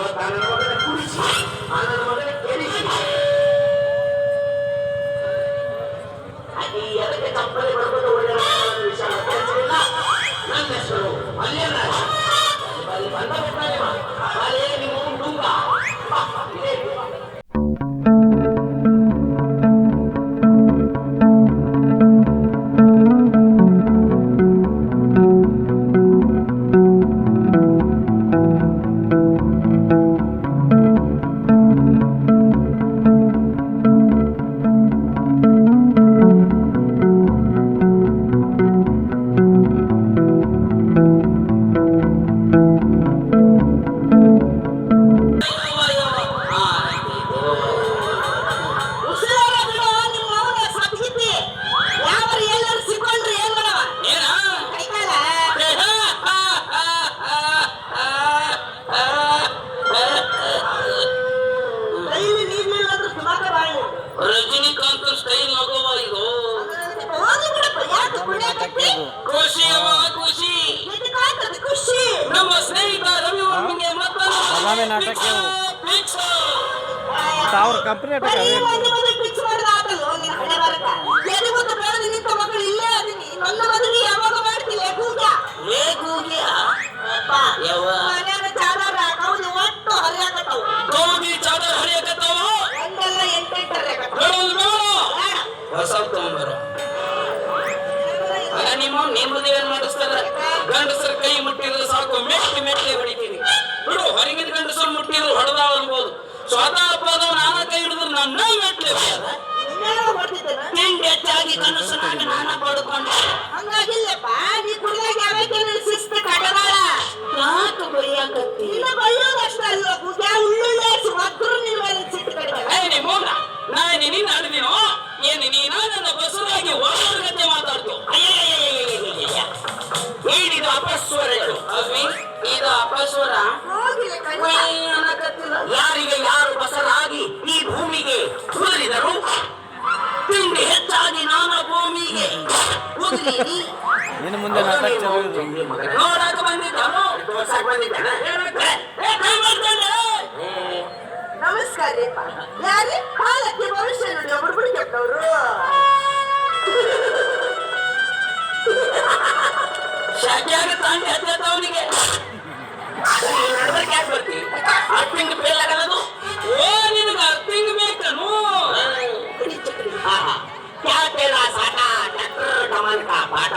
Obrigado. ಖುಷಿ ಖುಷಿ. ಖುಷಿ. ಖುಷಿ ಕಂಪ್ನಿ ಯಾವಾಗ ಮಾಡ್ತೀವಿ ಮೆಟ್ಟಿ ಬಡಿತೀವಿ ಬಿಡು ಹೊರಗಿನ ಗಂಡಸರು ಮುಟ್ಟಿದ್ರು ಹೊಡೆದಾಳ ಅನ್ಬೋದು. ಸ್ವತಃ ಪದ ನಾನ ಕೈ ಹಿಡಿದ್ರು ನನ್ನ ಮೆಟ್ಲೆ? ತಿಂಡಿ ಹೆಚ್ಚಾಗಿ ಗಂಡಸನಾಗ ನಾನ ಪಡ್ಕೊಂಡೆ. ಹಂಗಾಗಿಲ್ಲಪ್ಪ ನೀ ಕುಡಿದಾಗ ಶಿಸ್ತು ಕಟಗಾಳ ಯಾಕೆ ಬೈಯಾಕತ್ತಿ? ನಿನ್ನ ಬೈಯೋದಷ್ಟ ಅಲ್ಲ ಉಳ್ಳುಳ್ಳೆ ಒದ್ರು ಸಿಟ್ಟು ಕಡಿಮೆ ನಿಮ್ಮ ನಾ ನಿನ್ನ ಅಡ್ದಿನೋ ಏನು ನೀನ ನನ್ನ ಬಸರಾಗಿ ಒಳಗತ್ತೆ ಮಾತಾಡ್ತು. ಅಪಸ್ವರಗಳು ಇದು ಅಪಸ್ವರ ಇದು ಅಗ್ನಿ ಉಯ್ ಅನ್ನಕತ್ತಿಲ್ಲ. ಯಾರಿಗೆ ಯಾರು ಬಸರಾಗಿ ಈ ಭೂಮಿಗೆ ಸುರಿದರು ತಿಂಡಿ ಹೆಚ್ಚಾಗಿ ನಾನು ಭೂಮಿಗೆ ಉದ್ರಿ ಮುಂದೆ ನೋಡಾಕ ಬಂದಿದ್ದಾನು? ನಮಸ್ಕಾರ ಯಾರೇ ಯಾಕೆ ತಾಂಡಿ ಹತ್ತದ ಅವನಿಗೆ ಬರ್ತೀವಿ ಅರ್ಥಿಂಗ್ ಫೇಲ್ ಆಗದು ಓ, ನಿನಗೆ ಅರ್ಥಿಂಗ್ ಬೇಕನು? ಕ್ಯಾ ಪೇಲ ಸಾಟ? ಟ್ಯಾಕ್ಟರ್ ಟಮಾಟ, ಪಾಠ?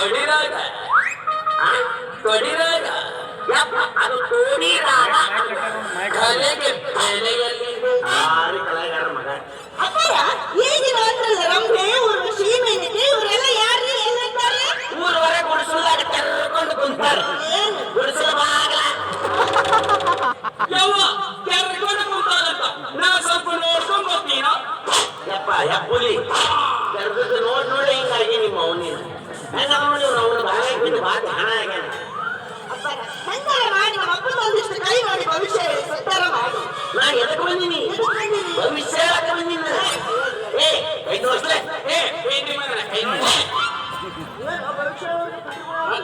ತೊಡಿ ರಾಗ ಆ, ತೊಡಿ ರಾಗ ಯಪ್ಪ ಅದು ತೋಡಿ ರಾಗ ಕಲೆಗೆ ಬೆಲೆಯಲ್ಲಿದೆ ಯಾರು ಕಲಾಗಾರ ಮಗ ಅಪ್ಪರ ಈಗಿನ ಅಂದ್ರಲ್ಲ ರಂಭೆ ಊರ್ವಶಿ ಮೇನಕೆ ಇವರೆಲ್ಲ ಯಾರ್ರಿ ಎಲ್ಲಿರ್ತಾರೆ ಊರವರೆ ಗುಡಿಸಲ್ದಾಗ ತೆರ್ಕೊಂಡು ಕುಂತಾರ ಏನು ಗುಡಿಸಲ ಬಾಗಲ ಯವ್ವ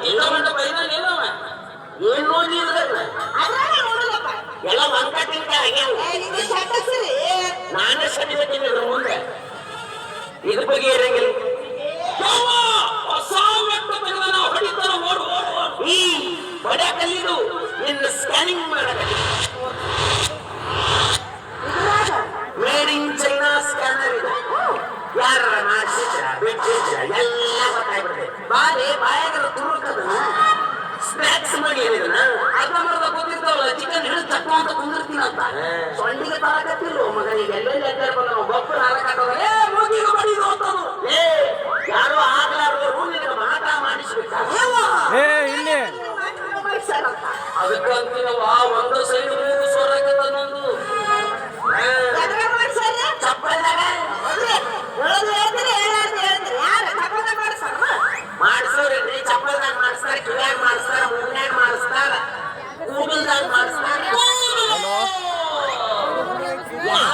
ಇಲ್ಲ ಮಂಟ ಬೈದಾನಿಲ್ಲ ಅವ ಏನ್ ನೋಡಲ್ಲಪ್ಪ ಎಲ್ಲ ಶಟಸ್ರಿ ನಾನೇ ಸರಿಬೇಕು ಇದ್ರ ಮುಂದೆ. ಇದ್ರ ಬಗ್ಗೆ ಇರಂಗಿಲ್ಲ. ಹೊಸ ಮೆಟ್ಟ ತೆಗೆದ. ಈ ಹೊಡ್ಯಾಕಲ್ಲಿದು ನಿನ್ನ ಸ್ಕ್ಯಾನಿಂಗ್ ಮಾಡಕ ಸ್ನಾಕ್ಸ್ ಮಾಡಿ ಹೇಳಿದನ ಅರ್ಧ ಚಿಕನ್ ಹಿಡಿದು ಚಪ್ಪ ಅಂತ ಕುಂದಿರ್ತೀನಿ ಅಂತ. ಸೊಂಡಿಗೆ ತರಕತ್ತಿಲ್ಲ ಮಗನಿಗೆ. ಎಲ್ಲೆಲ್ಲಿ ಅಡ್ಡಾಡ್ ಬಂದ ಬೊಬ್ಬರು ಹಾರಕಾಟದ ಏ ಮೂಗಿಗೆ ಬಡಿದು ಅಂತದು ಏ ಯಾರೋ ಆಗ್ಲಾರ್ದವ್ರು ನಿನಗೆ ಮಾಟ ಮಾಡಿಸ್ಬಿಟ್ಟ ಏ ಇಲ್ಲಿ. ಅದಕ್ಕಂತೀನವ ಒಂದು ಸೈಡ್ ಮೂಗು ಸೋರಕತ್ತ ನಂದು ಚಪ್ಪಲ್ದಾಗ